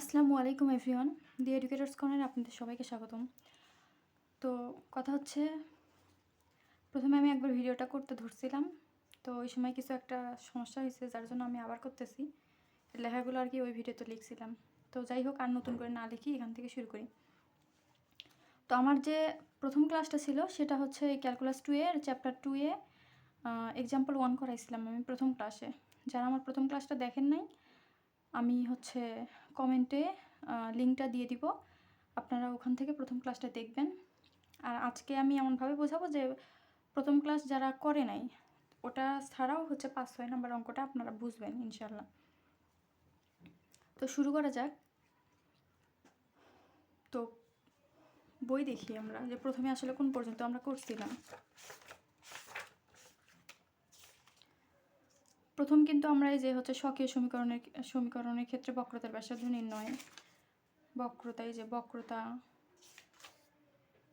আসসালামু আলাইকুম এভরিওয়ান। দি এডুকেটার্স কর্নারে আপনাদের সবাইকে স্বাগতম। তো কথা হচ্ছে, প্রথমে আমি একবার ভিডিওটা করতে ধরছিলাম। তো ওই সময় কিছু একটা সমস্যা হয়েছে, যার জন্য আমি আবার করতেছি। লেখাগুলো আর কি ওই ভিডিওতে লিখছিলাম। তো যাই হোক, আর নতুন করে না লিখি, এখান থেকে শুরু করি। তো আমার যে প্রথম ক্লাসটা ছিল, সেটা হচ্ছে ক্যালকুলাস টু এর চ্যাপ্টার টু এ এক্সাম্পল ওয়ান করাইছিলাম আমি প্রথম ক্লাসে যারা আমার প্রথম ক্লাসটা দেখেন নাই আমি হচ্ছে কমেন্টে লিঙ্কটা দিয়ে দিব। আপনারা ওখান থেকে প্রথম ক্লাসটা দেখবেন। আর আজকে আমি এমনভাবে বোঝাবো যে, প্রথম ক্লাস যারা করে নাই, ওটা ছাড়াও হচ্ছে পাঁচ, ছয় নাম্বার অঙ্কটা আপনারা বুঝবেন ইনশাল্লাহ তো শুরু করা যাক। তো বই দেখি আমরা, যে প্রথমে আসলে কোন পর্যন্ত আমরা করছিলাম। প্রথম কিন্তু আমরা এই যে হচ্ছে স্বকীয় সমীকরণের সমীকরণের ক্ষেত্রে বক্রতার ব্যাসার্ধ নির্ণয়, বক্রতা এই যে বক্রতা,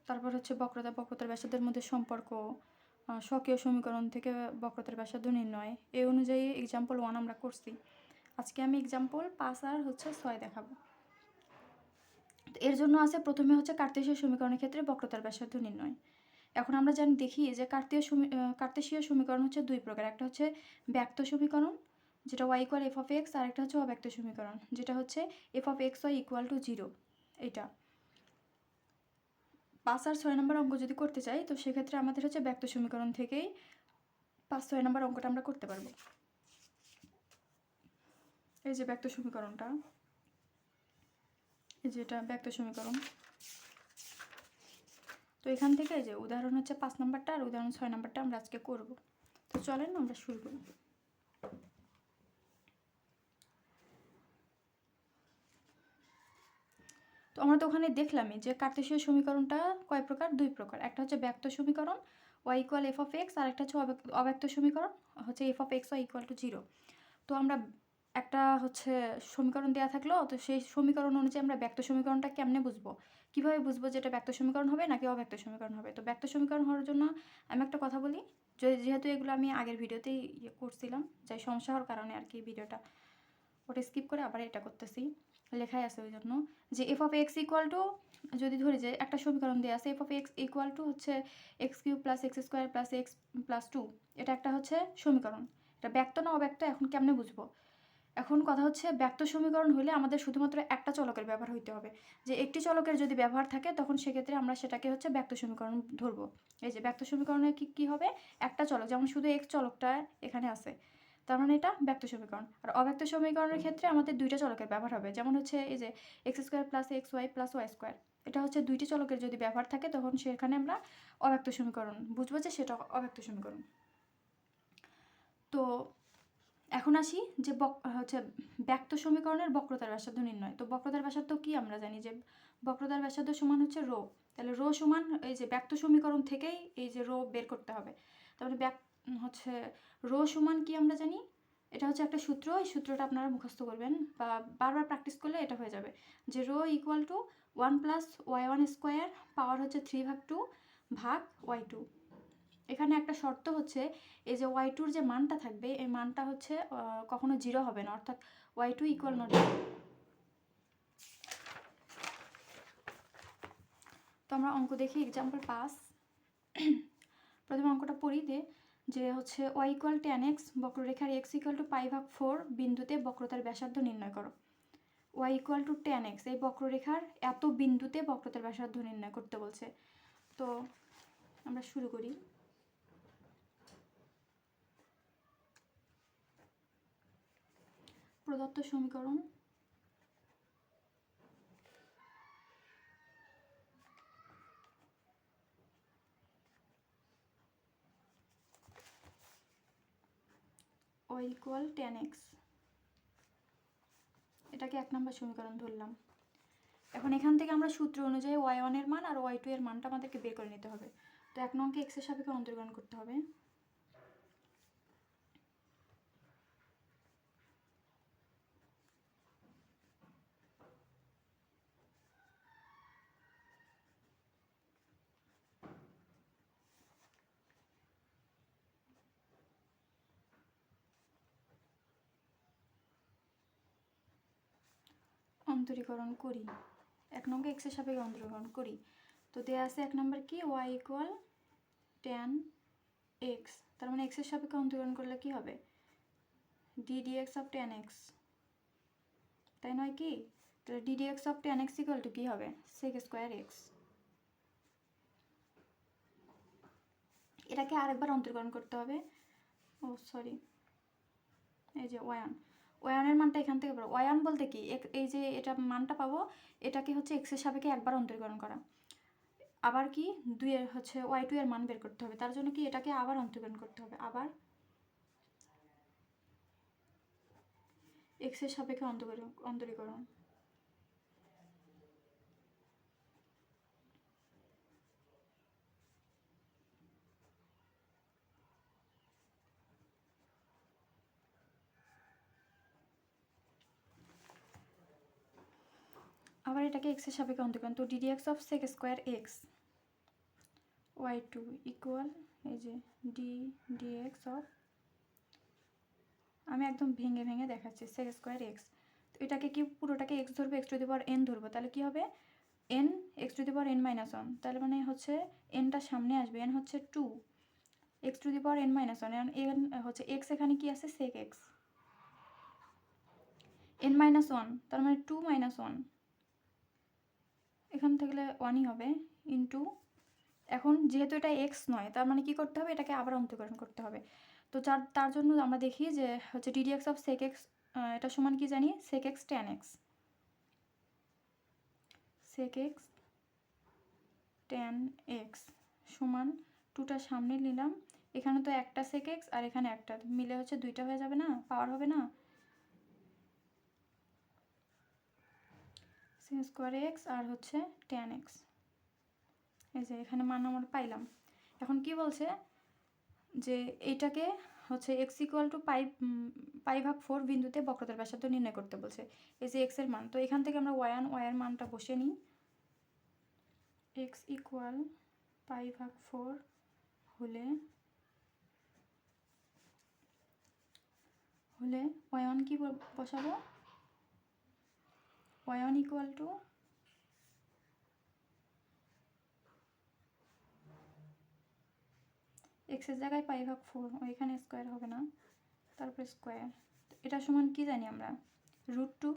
তারপর হচ্ছে বক্রতা বক্রতার ব্যাসার্ধের মধ্যে সম্পর্ক স্বকীয় সমীকরণ থেকে বক্রতার ব্যাসার্ধ নির্ণয়, এই অনুযায়ী এক্সাম্পল ওয়ান আমরা করছি। আজকে আমি এক্সাম্পল পাঁচ আর হচ্ছে ছয় দেখাবো। এর জন্য আছে প্রথমে হচ্ছে কার্তেশীয় সমীকরণের ক্ষেত্রে বক্রতার ব্যাসার্ধ নির্ণয়। এখন আমরা জানি, দেখি যে কার্তীয় সমী কার্তেশীয় সমীকরণ হচ্ছে দুই প্রকার। একটা হচ্ছে ব্যক্ত সমীকরণ, যেটা Y equal F of X আর একটা হচ্ছে অব্যক্ত সমীকরণ, যেটা হচ্ছে F of X Y equal to zero এটা। পাঁচ আর ছয় নম্বর অঙ্ক যদি করতে চাই, তো সেক্ষেত্রে আমাদের হচ্ছে ব্যক্ত সমীকরণ থেকেই পাঁচ, ছয় নম্বর অঙ্কটা আমরা করতে পারব। এই যে ব্যক্ত সমীকরণটা, এই যে এটা ব্যক্ত সমীকরণ। তো এখান থেকে যে উদাহরণ হচ্ছে পাঁচ নাম্বারটা আর উদাহরণ ছয় নাম্বারটা আমরা আজকে করব। তো চলেন আমরা শুরু করি। তো আমরা তো ওখানে দেখলামই যে কার্তেশীয় সমীকরণটা কয় প্রকার? দুই প্রকার। একটা হচ্ছে ব্যক্ত সমীকরণ Y equal F of X আর একটা হচ্ছে অব্যক্ত- সমীকরণ, হচ্ছে F of X Y equal to zero তো আমরা একটা হচ্ছে সমীকরণ দেওয়া থাকল, তো সেই সমীকরণ অনুযায়ী আমরা ব্যক্ত সমীকরণটা কেমনে বুঝব? কীভাবে বুঝব যে এটা ব্যক্ত সমীকরণ হবে নাকি অব্যক্ত সমীকরণ হবে? তো ব্যক্ত সমীকরণ হওয়ার জন্য আমি একটা কথা বলি। যেহেতু এগুলো আমি আগের ভিডিওতেই ইয়ে করছিলাম, যাই সমস্যা হওয়ার কারণে আর কি ভিডিওটা ওটা স্কিপ করে আবার এটা করতেছি। লেখাই আছে ওই জন্য। যে F of X equal to যদি ধরি যে একটা সমীকরণ দেওয়া আছে F of X equal to হচ্ছে X cube plus X square plus X plus two এটা একটা হচ্ছে সমীকরণ। এটা ব্যক্ত না অব্যক্ত, এখন কেমনে বুঝব? এখন কথা হচ্ছে ব্যক্ত সমীকরণ হলে আমাদের শুধুমাত্র একটা চলকের ব্যবহার হইতে হবে। যে একটি চলকের যদি ব্যবহার থাকে, তখন সেক্ষেত্রে আমরা সেটাকে হচ্ছে ব্যক্ত সমীকরণ ধরবো। এই যে ব্যক্ত সমীকরণে কি, কী হবে? একটা চলক, যেমন শুধু এক্স চলকটা এখানে আছে। তার মানে এটা ব্যক্ত সমীকরণ। আর অব্যক্ত সমীকরণের ক্ষেত্রে আমাদের দুইটা চলকের ব্যবহার হবে। যেমন হচ্ছে এই যে X square plus X Y plus Y square. এটা হচ্ছে দুইটি চলকের যদি ব্যবহার থাকে, তখন সেখানে আমরা অব্যক্ত সমীকরণ বুঝব যে সেটা অব্যক্ত সমীকরণ। তো এখন আসি যে বক, হচ্ছে ব্যক্ত সমীকরণের বক্রতার ব্যাসার্ধ নির্ণয়। তো বক্রতার ব্যাসার্ধ কি আমরা জানি যে বক্রতার ব্যাসার্ধ সমান হচ্ছে রো। তাহলে রো সমান এই যে ব্যক্ত সমীকরণ থেকেই এই যে রো বের করতে হবে। তাহলে ব্যাক, হচ্ছে রো সমান কি আমরা জানি? এটা হচ্ছে একটা সূত্র, এই সূত্রটা আপনারা মুখস্থ করবেন বা বারবার প্র্যাকটিস করলে এটা হয়ে যাবে। যে rho equal to one plus Y one square power হচ্ছে থ্রি ভাগ টু ভাগ ওয়াই টু এখানে একটা শর্ত হচ্ছে, এই যে ওয়াই টুর যে মানটা থাকবে, এই মানটা হচ্ছে কখনো জিরো হবে না, অর্থাৎ ওয়াই টু ইকুয়াল নট তো আমরা অঙ্ক দেখি এক্সাম্পল পাস প্রথমে অঙ্কটা পড়ি দে, যে হচ্ছে ওয়াই ইকুয়াল টেন এক্স বক্ররেখার এক্স ইকুয়াল টু পাই ভাগ ফোর বিন্দুতে বক্রতার ব্যাসার্ধ নির্ণয় করো। Y equal to ten X এই বক্ররেখার এত বিন্দুতে বক্রতার ব্যাসার্ধ নির্ণয় করতে বলছে। তো আমরা শুরু করি। প্রদত্ত সমীকরণ? ও ইকুয়াল টেন এক্স। এটাকে এক নম্বর সমীকরণ ধরলাম। এখন এখান থেকে আমরা সূত্র অনুযায়ী ওয়াই ওয়ানের মান আর ওয়াই টু এর মানটা আমাদেরকে বের করে নিতে হবে। তো এক নংকে এক্সের সাপেক্ষে অন্তর্গ্রহণ করতে হবে। অন্তরীকরণ করি। এক নম্বর এক্সের সাপেক্ষে অন্তরীকরণ করি। তো দেওয়া আছে এক নম্বর কি? ওয়াই ইকুয়াল টেন এক্স তার মানে এক্সের সাপেক্ষে অন্তরীকরণ করলে কি হবে? D d x of tan x তাই নয় কি? তাহলে d d x of tan x equal to কী হবে? সেক স্কোয়ার এক্স এটাকে আরেকবার অন্তর্করণ করতে হবে। ও সরি এই যে ওয়ান ওয়ানের মানটা এখান থেকে পাবো ওয়ান বলতে কি? এই যে এটা মানটা পাবো, এটাকে হচ্ছে এক্সের সাপেক্ষে একবার অন্তর্করণ করা। আবার কি? দুইয়ের হচ্ছে ওয়াই টু এর মান বের করতে হবে। তার জন্য কি? এটাকে আবার অন্তর্করণ করতে হবে। আবার এক্সের সাপেক্ষে অন্তরীকরণ। এটাকে এক্সের সাপেক্ষে অন্তরীকরণ তো d d x of sec square x y two equal এই যে ডি ডি এক্স অফ আমি একদম ভেঙে ভেঙে দেখাচ্ছি সেক স্কোয়ার এক্স তো এটাকে কি পুরোটাকে এক্স ধরবো x to the power n ধরবো, তাহলে কি হবে? N x to the power n minus one তাহলে মানে হচ্ছে এনটা সামনে আসবে এন হচ্ছে two x to the power n minus one n n হচ্ছে এক্স এখানে কি আছে? Sec x n minus one তার মানে টু মাইনাস ওয়ান এখান থেকে ওয়ানই হবে ইন্টু এখন যেহেতু এটা এক্স নয়, তার মানে কি করতে হবে? এটাকে আবার অন্তর্করণ করতে হবে। তো তার জন্য আমরা দেখি যে হচ্ছে d d x of sec x এটা সমান কি জানি? Sec x tan x sec x tan x সমান টুটা সামনে নিলাম। এখানে তো একটা সেক এক্স আর এখানে একটা, মিলে হচ্ছে দুইটা হয়ে যাবে না? পাওয়ার হবে না? সিন স্কোয়ার এক্স আর হচ্ছে টেন এক্স এই যে এখানে মান আমরা পাইলাম। এখন কি বলছে? যে এইটাকে হচ্ছে x equal to pi pi ভাগ ফোর বিন্দুতে বক্রতার ব্যাসার্ধ নির্ণয় করতে বলছে। এই যে এক্সের মান, তো এখান থেকে আমরা ওয়ান ওয়ার মানটা বসে নিই। এক্স ইকুয়াল পাই ভাগ ফোর হলে হলে ওয়ান কি বসাবো? ওয়ান ইকুয়াল টু এক্সের জায়গায় পাই ভাগ ফোর ওইখানে স্কোয়ার হবে না। তারপরে স্কোয়ার এটা সমান কি জানি আমরা? রুট টু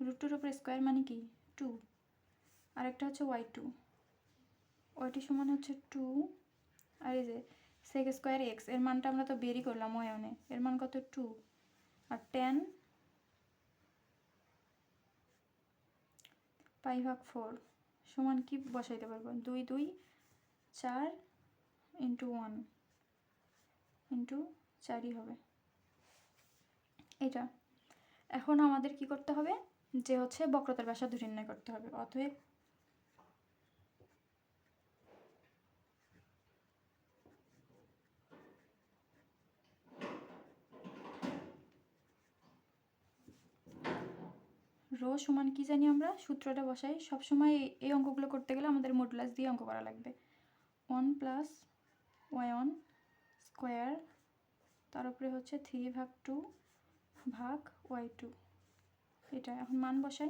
রুট টুর উপরে স্কোয়ার মানে কি? টু আরেকটা হচ্ছে ওয়াই টু ওয়াইটি সমান হচ্ছে টু আর এই যে সেক স্কোয়ার এক্সের মানটা আমরা তো বেরই করলাম ওয়ানে এর মান কত? টু আর টেন পাই ভাগ ফোর সমান কি বসাইতে পারব? দুই দুই, চার ইন্টু ওয়ান ইন্টু চারই হবে। এটা। এখন আমাদের কি করতে হবে? যে হচ্ছে বক্রতার ব্যাসার্ধ নির্ণয় করতে হবে। অতএব রো সমান কি জানি আমরা? সূত্রটা বসাই। সবসময় এই- অঙ্কগুলো করতে গেলে আমাদের মডুলাস দিয়ে অঙ্ক করা লাগবে। ওয়ান প্লাস ওয়ান স্কোয়ার তার উপরে হচ্ছে থ্রি ভাগ টু ভাগ ওয়াই টু এটা এখন মান বসাই।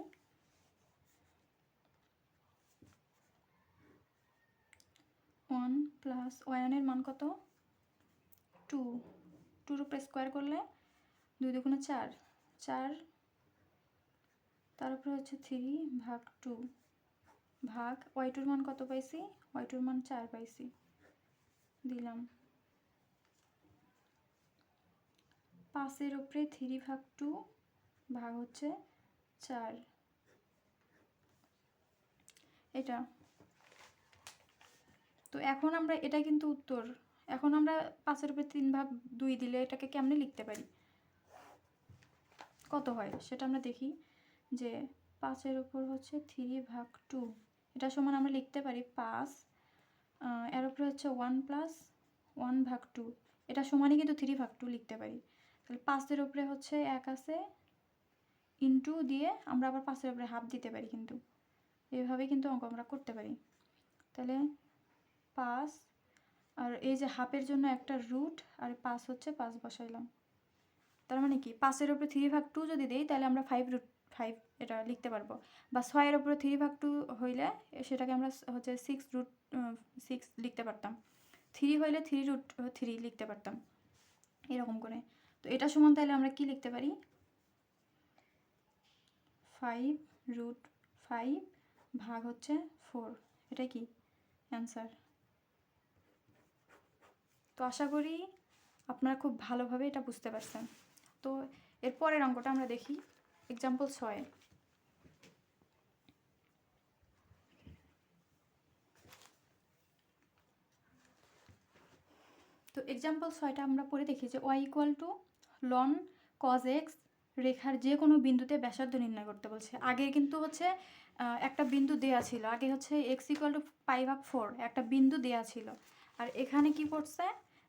ওয়ান প্লাস ওয়ানের মান কত? টু টুর উপরে স্কোয়ার করলে দুই দুগুণে চার। চার তার হচ্ছে থ্রি ভাগ টু ভাগ ওয়াই টুর মান কত পাইছি? ওয়াই টুর মান চার পাইছি। দিলাম। পাঁচের উপরে থ্রি ভাগ টু ভাগ হচ্ছে চার। এটা। তো এখন আমরা, এটা কিন্তু উত্তর। এখন আমরা পাঁচের উপরে তিন ভাগ দুই দিলে এটাকে কেমনে লিখতে পারি? কত হয়? সেটা আমরা দেখি। যে পাঁচের উপর হচ্ছে থ্রি ভাগ টু এটা সমান আমরা লিখতে পারি পাঁচ এর উপরে হচ্ছে ওয়ান প্লাস ওয়ান ভাগ টু এটা সমানই কিন্তু থ্রি ভাগ টু লিখতে পারি। তাহলে পাঁচের উপরে হচ্ছে এক আছে ইনটু দিয়ে আমরা আবার পাঁচের উপরে হাফ দিতে পারি কিন্তু। এভাবে কিন্তু অঙ্ক আমরা করতে পারি। তাহলে পাঁচ, আর এই যে হাফের জন্য একটা রুট আর পাঁচ হচ্ছে পাঁচ বসাইলাম। তার মানে কি? পাঁচের ওপরে থ্রি ভাগ টু যদি দিই, তাহলে আমরা ফাইভ রুট ফাইভ এটা লিখতে পারব। বা ছয়ের উপরে থ্রি ভাগ টু হইলে সেটাকে আমরা হচ্ছে সিক্স রুট সিক্স লিখতে পারতাম। থ্রি হইলে থ্রি রুট থ্রি লিখতে পারতাম। এরকম করে। তো এটা সমান তাহলে আমরা কি লিখতে পারি? ফাইভ রুট ফাইভ ভাগ হচ্ছে ফোর এটা কি? অ্যান্সার তো আশা করি আপনারা খুব ভালোভাবে এটা বুঝতে পারছেন। তো এর পরের অঙ্কটা আমরা দেখি। এক্সাম্পল ছয়. তো এক্সাম্পল ছয়টা আমরা পড়ে দেখি যে y equal to ln cos x রেখার যে কোনো বিন্দুতে ব্যাসার্ধ নির্ণয় করতে বলছে। আগে কিন্তু হচ্ছে একটা বিন্দু দেয়া ছিল। আগে হচ্ছে এক্স ইকুয়াল টু পাই ভাগ ফোর একটা বিন্দু দেয়া ছিল। আর এখানে কি করছে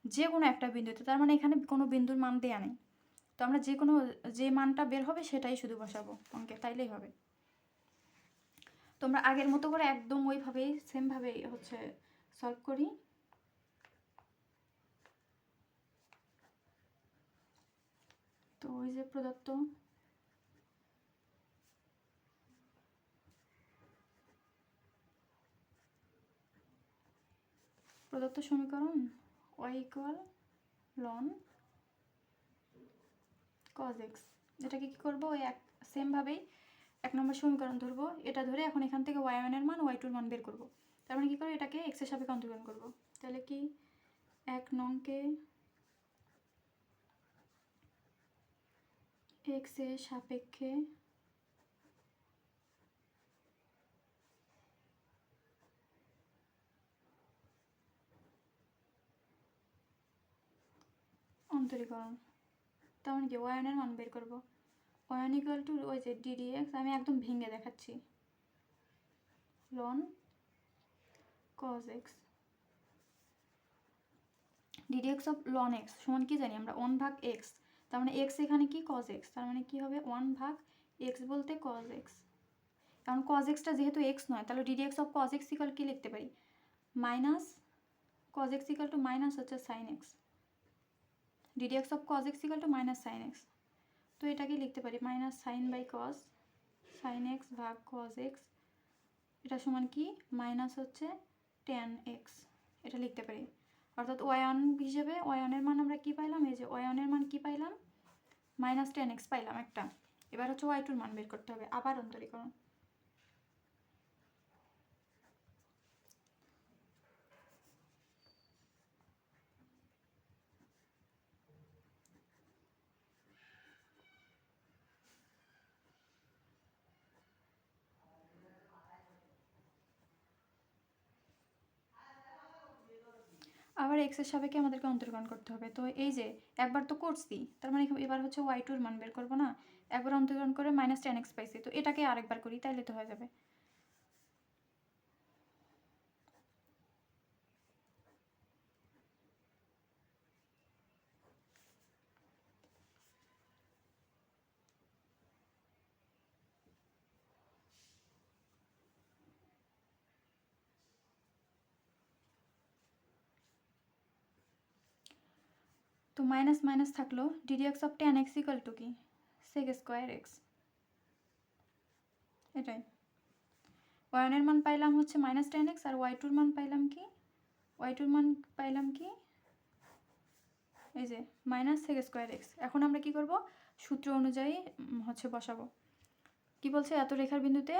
যে কোনো একটা বিন্দুতে। তার মানে এখানে কোনো বিন্দুর মান দেয়া নেই। তো আমরা যে কোনো, যে মানটা বের হবে সেটাই শুধু বসাবো অঙ্কে তাইলেই হবে। তো আমরা আগের মতো করে একদম ওইভাবেই, সেমভাবেই হচ্ছে সলভ করি। তো ওই যে প্রদত্ত। প্রদত্ত সমীকরণ y equal ln cos x এটাকে কী করব, ওই এক সেমভাবেই এক নম্বর সমীকরণ ধরবো। এটা ধরে এখন এখান থেকে ওয়াই ওয়ানের মান ওয়াই টুর মান বের করব। তার মানে কী করব এটাকে এক্সের সাপেক্ষে অন্তর্গণ করব। তাহলে কি? এক নংকে এর সাপেক্ষে অন্তরীকরণ। তার মানে কি ওয়ানের মান বের করব। ওয়ান ইকুয়াল টু ওই যে ডিডি এক্স আমি একদম ভেঙে দেখাচ্ছি। Ln cos x d d x of ln x সমান কি জানি আমরা? ওয়ান ভাগ এক্স তার মানে এক্স এখানে কি? কজ এক্স তার মানে কি হবে? ওয়ান ভাগ এক্স বলতে কজ এক্স কারণ কজ এক্সটা যেহেতু এক্স নয়, তাহলে d d x of cos x equal কি লিখতে পারি? Minus cos x equal to minus হচ্ছে sine x d d x of cos x equal to minus sine x তো এটাকে লিখতে পারি minus sine by cos sine x ভাগ cos x এটা সমান কি? মাইনাস হচ্ছে টেন এক্স এটা লিখতে পারি। অর্থাৎ ওয়ান হিসেবে ওয়ানের মান আমরা কি পাইলাম? এই যে ওয়ানের মান কি পাইলাম? মাইনাস টেন এক্স পাইলাম একটা। এবার হচ্ছে ওয়াই টুর মান বের করতে হবে, আবার অন্তরীকরণ। আবার এক্সের সাপেক্ষে আমাদেরকে অন্তর্গণ করতে হবে। তো এই যে, একবার তো করছি, তার মানে এবার হচ্ছে ওয়াই টুর মান বের করব না? একবার অন্তর্গণ করে মাইনাস টেন এক্স পাইছি, তো এটাকে আরেকবার করি, তাইলে তো হয়ে যাবে। তো মাইনাস মাইনাস থাকল d d x of tan x equal to কি? সেক স্কোয়ার এক্স এটাই। ওয়ানের মান পাইলাম হচ্ছে মাইনাস টেন এক্স আর ওয়াই টুর মান পাইলাম কি? ওয়াই টুর মান পাইলাম কি? এই যে মাইনাস সেক স্কোয়ার এক্স এখন আমরা কি করব? সূত্র অনুযায়ী হচ্ছে বসাবো। কি বলছে? এত রেখার বিন্দুতে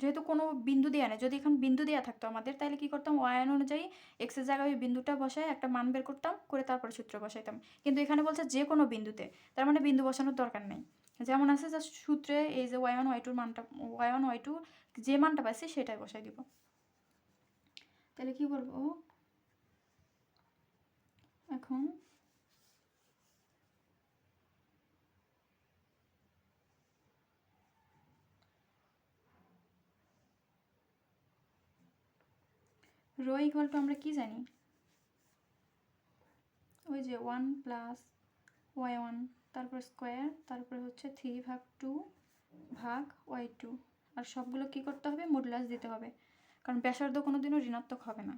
যেহেতু কোনো বিন্দু দেওয়া নেই, যদি এখন বিন্দু দেওয়া থাকতো আমাদের, তাহলে কি করতাম? ওয়ান অনুযায়ী এক্সের জায়গায় ওই বিন্দুটা বসায়, একটা মান বের করতাম, করে তারপরে সূত্র বসাইতাম। কিন্তু এখানে বলছে যে কোনো বিন্দুতে, তার মানে বিন্দু বসানোর দরকার নেই। যেমন আছে জাস্ট সূত্রে এই যে ওয়ান ওয়াই টুর মানটা ওয়ান ওয়াই টু যে মানটা পাইছি সেটাই বসাই দিব। তাহলে কি বলব? এখন রো ইকুয়াল টু আমরা কি জানি? ওই যে ওয়ান প্লাস ওয়াই ওয়ান তারপর স্কোয়ার তারপরে হচ্ছে থ্রি ভাগ টু ভাগ ওয়াই টু আর সবগুলো কি করতে হবে? মডুলাস দিতে হবে। কারণ ব্যাসার্ধ কোনো দিনও ঋণাত্মক হবে না।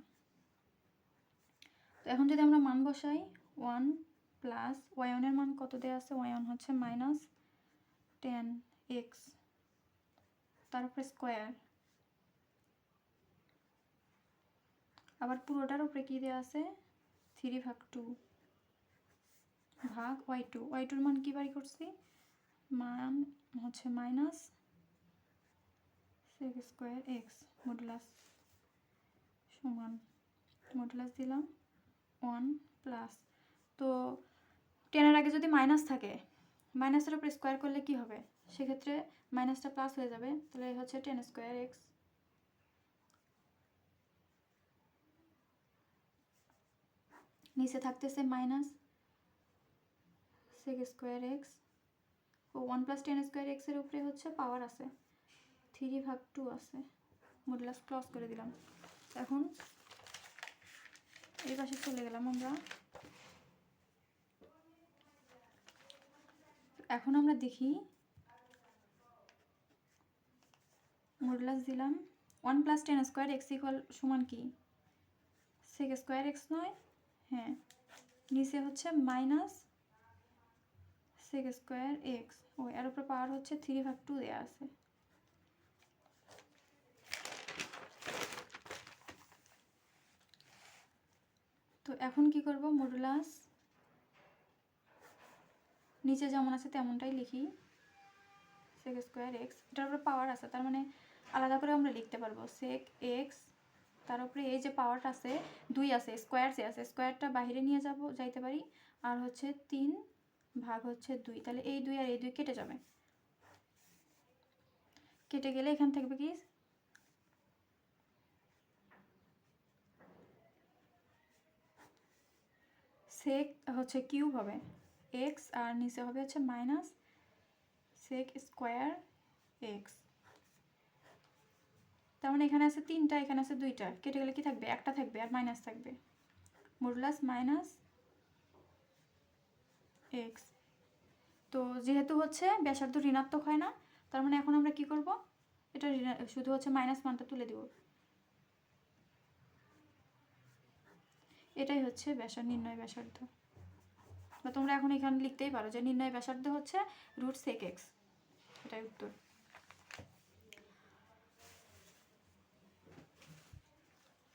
তো এখন যদি আমরা মান বসাই ওয়ান প্লাস ওয়াই ওয়ানের মান কত দেওয়া আছে? ওয়াই ওয়ান হচ্ছে মাইনাস টেন এক্স তারপরে স্কোয়ার আবার পুরোটার উপরে কী দেওয়া আছে? থ্রি ভাগ টু ভাগ ওয়াই টু। ওয়াই টুর মান কী বাড়ি করছি? মান হচ্ছে minus sec x square x modulus সমান। মডুলাস দিলাম ওয়ান প্লাস তো টেনের আগে যদি মাইনাস থাকে মাইনাসের উপরে স্কোয়ার করলে কি হবে? সেক্ষেত্রে মাইনাসটা প্লাস হয়ে যাবে। তাহলে হচ্ছে টেন স্কোয়ার এক্স নিচে থাকতেছে মাইনাস সেক স্কোয়ার এক্স ও ওয়ান প্লাস টেন স্কোয়ার এক্সের উপরে হচ্ছে পাওয়ার আছে। থ্রি ভাগ টু আছে। মডুলাস ক্লস করে দিলাম। এখন এই পাশে চলে গেলাম আমরা। এখন আমরা দেখি মডুলাস দিলাম। One plus tan square x equal সমান কি? সেক স্কোয়ার এক্স নয় হ্যাঁ। নিচে হচ্ছে মাইনাস সেক স্কোয়ার এক্স ও এর উপর পাওয়ার হচ্ছে থ্রি ভাগ টু দেওয়া আছে। তো এখন কি করব? মডুলাস নিচে যেমন আছে তেমনটাই লিখি। সেক স্কোয়ার এক্স এটার উপরে পাওয়ার আছে, তার মানে আলাদা করে আমরা লিখতে পারব। সেক এক্স তার উপরে এই যে পাওয়ারটা আছে, দুই আছে স্কোয়ার যে আছে স্কোয়ারটা বাইরে নিয়ে যাব, যাইতে পারি। আর হচ্ছে তিন ভাগ হচ্ছে দুই। তাহলে এই দুই আর এই দুই কেটে যাবে। কেটে গেলে এখান থাকবে কি? সেক হচ্ছে কিউব হবে। এক্স আর নিচে হবে হচ্ছে মাইনাস সেক স্কোয়ার এক্স তার মানে এখানে আছে তিনটা, এখানে আছে দুইটা। কেটে গেলে কি থাকবে? একটা থাকবে আর মাইনাস থাকবে। মডুলাস মাইনাস এক্স তো যেহেতু হচ্ছে ব্যাসার্ধ ঋণাত্মক হয় না, তার মানে এখন আমরা কি করব? এটা শুধু হচ্ছে মাইনাস মানটা তুলে দিব। এটাই হচ্ছে ব্যাসার নির্ণয় ব্যাসার্ধ। বা তোমরা এখন এখানে লিখতেই পারো যে নির্ণয় ব্যাসার্ধ হচ্ছে রুট সেক এক্স এটাই উত্তর।